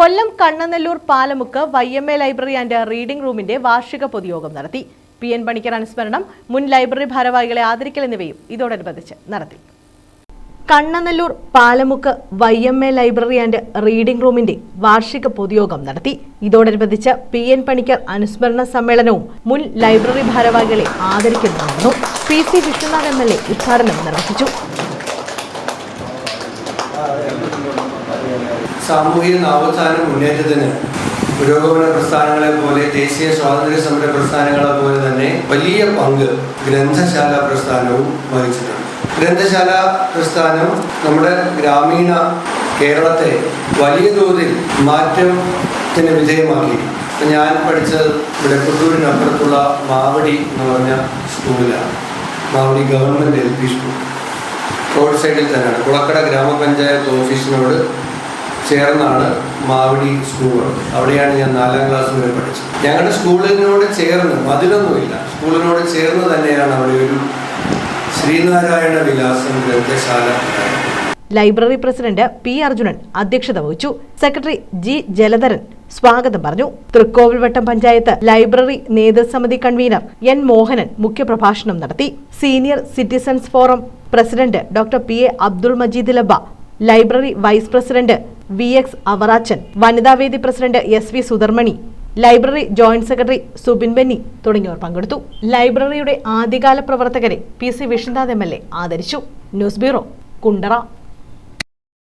Kollam Kannanellur Palamukku Y M A library and reading റൂമിന്റെ വാർഷിക പൊതുയോഗം നടത്തി. പി എൻ പണിക്കർ അനുസ്മരണം മുൻ ലൈബ്രറി ഭാരവാഹികളെ ആദരിക്കൽ എന്നിവയും ഇതോടനുബന്ധിച്ച് നടത്തി. Kannanallur Palamukku Y M A library and reading റൂമിന്റെ വാർഷിക പൊതുയോഗം നടത്തി. ഇതോടനുബന്ധിച്ച് പി എൻ പണിക്കർ അനുസ്മരണ സമ്മേളനവും മുൻ ലൈബ്രറി ഭാരവാഹികളെ ആദരിക്കൽ P C Vishwanath M L A ഉദ്ഘാടനം നിർവഹിച്ചു. സാമൂഹിക നവോത്ഥാന മുന്നേറ്റത്തിന് പുരോഗമന പ്രസ്ഥാനങ്ങളെ പോലെ ദേശീയ സ്വാതന്ത്ര്യ സമര പ്രസ്ഥാനങ്ങളെ പോലെ തന്നെ വലിയ പങ്ക് ഗ്രന്ഥശാല പ്രസ്ഥാനവും വഹിച്ചിട്ടുണ്ട്. ഗ്രന്ഥശാല പ്രസ്ഥാനം നമ്മുടെ ഗ്രാമീണ കേരളത്തെ വലിയ തോതിൽ മാറ്റത്തിന് വിധേയമാക്കി. ഞാൻ പഠിച്ചത് ഇവിടെ പുത്തൂരിനപ്പുറത്തുള്ള മാവടി എന്ന് പറഞ്ഞ സ്കൂളിലാണ്. Mavadi government L P school. Road സൈഡിൽ തന്നെയാണ്. കുളക്കട ഗ്രാമപഞ്ചായത്ത് ഓഫീസിനോട് ചേർന്നാണ് മാവടി സ്കൂൾ അവിടെയാണ് ഞാൻ നാലാം ക്ലാസ് വരെ പഠിച്ചത്. ഞങ്ങളുടെ സ്കൂളിനോട് ചേർന്ന് മതിലൊന്നുമില്ല. സ്കൂളിനോട് ചേർന്ന് തന്നെയാണ് അവിടെ ഒരു ശ്രീനാരായണ വിലാസം ഗ്രന്ഥശാല ലൈബ്രറി പ്രസിഡന്റ് പി അർജുനൻ അധ്യക്ഷത വഹിച്ചു. സെക്രട്ടറി ജി ജലധരൻ സ്വാഗതം പറഞ്ഞു. തൃക്കോവിൽവട്ടം പഞ്ചായത്ത് ലൈബ്രറി നേതൃസമിതി കൺവീനർ എൻ മോഹനൻ മുഖ്യപ്രഭാഷണം നടത്തി. Senior citizens forum president doctor P A Abdul Majeed ലബ library vice president V X Avarachan Vanithavedi president S V Sudharmani library joint secretary Subin Benny തുടങ്ങിയവർ പങ്കെടുത്തു. ലൈബ്രറിയുടെ ആദ്യകാല പ്രവർത്തകരെ P C Vishnunath M L A ആദരിച്ചു. News bureau Kundara.